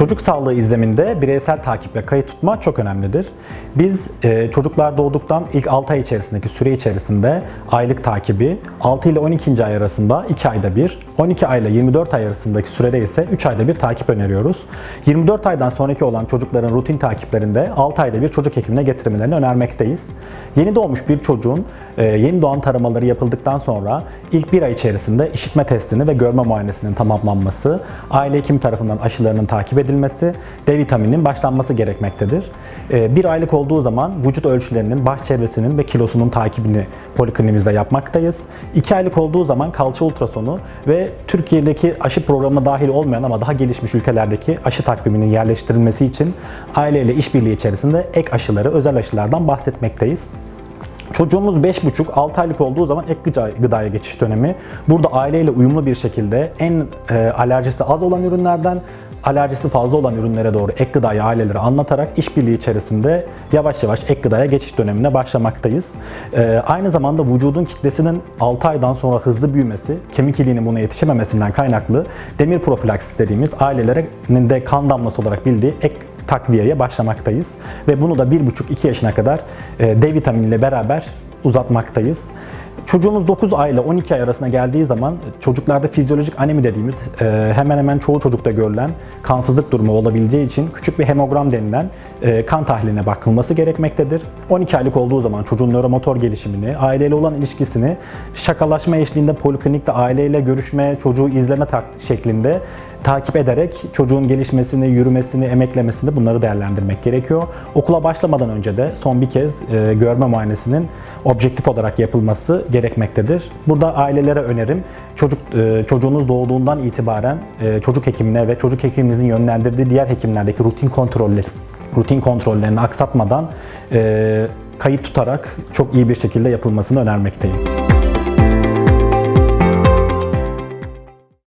Çocuk sağlığı izleminde bireysel takip ve kayıt tutma çok önemlidir. Biz e, çocuklar doğduktan ilk 6 ay içerisindeki süre içerisinde aylık takibi, 6 ile 12. ay arasında 2 ayda bir, 12 ay ile 24 ay arasındaki sürede ise 3 ayda bir takip öneriyoruz. 24 aydan sonraki olan çocukların rutin takiplerinde 6 ayda bir çocuk hekimine getirmelerini önermekteyiz. Yeni doğmuş bir çocuğun e, yeni doğan taramaları yapıldıktan sonra ilk bir ay içerisinde işitme testini ve görme muayenesinin tamamlanması, aile hekimi tarafından aşılarının takip edilmesi, D vitamininin başlanması gerekmektedir. E, Bir aylık olduğu zaman vücut ölçülerinin, baş çevresinin ve kilosunun takibini poliklinimizde yapmaktayız. 2 aylık olduğu zaman kalça ultrasonu ve Türkiye'deki aşı programına dahil olmayan ama daha gelişmiş ülkelerdeki aşı takviminin yerleştirilmesi için aileyle işbirliği içerisinde ek aşıları, özel aşılardan bahsetmekteyiz. Çocuğumuz 5,5-6 aylık olduğu zaman ek gıda- gıdaya geçiş dönemi. Burada aileyle uyumlu bir şekilde en e, alerjisi az olan ürünlerden alerjisi fazla olan ürünlere doğru ek gıdayı ailelere anlatarak işbirliği içerisinde yavaş yavaş ek gıdaya geçiş dönemine başlamaktayız. E, aynı zamanda vücudun kitlesinin 6 aydan sonra hızlı büyümesi, kemik iliğinin buna yetişememesinden kaynaklı demir profilaksis dediğimiz ailelerin de kan damlası olarak bildiği ek takviyeye başlamaktayız. Ve bunu da 1,5-2 yaşına kadar e, D vitaminiyle beraber uzatmaktayız. Çocuğumuz 9 ay ile 12 ay arasına geldiği zaman çocuklarda fizyolojik anemi dediğimiz e, hemen hemen çoğu çocukta görülen kansızlık durumu olabileceği için küçük bir hemogram denilen e, kan tahliline bakılması gerekmektedir. 12 aylık olduğu zaman çocuğun nöromotor gelişimini, aileyle olan ilişkisini şakalaşma eşliğinde poliklinikte aileyle görüşme, çocuğu izleme şeklinde takip ederek çocuğun gelişmesini, yürümesini, emeklemesini bunları değerlendirmek gerekiyor. Okula başlamadan önce de son bir kez e, görme muayenesinin objektif olarak yapılması gerekmektedir. Burada ailelere önerim çocuk e, çocuğunuz doğduğundan itibaren e, çocuk hekimine ve çocuk hekiminizin yönlendirdiği diğer hekimlerdeki rutin kontroller rutin kontrollerini aksatmadan e, kayıt tutarak çok iyi bir şekilde yapılmasını önermekteyim.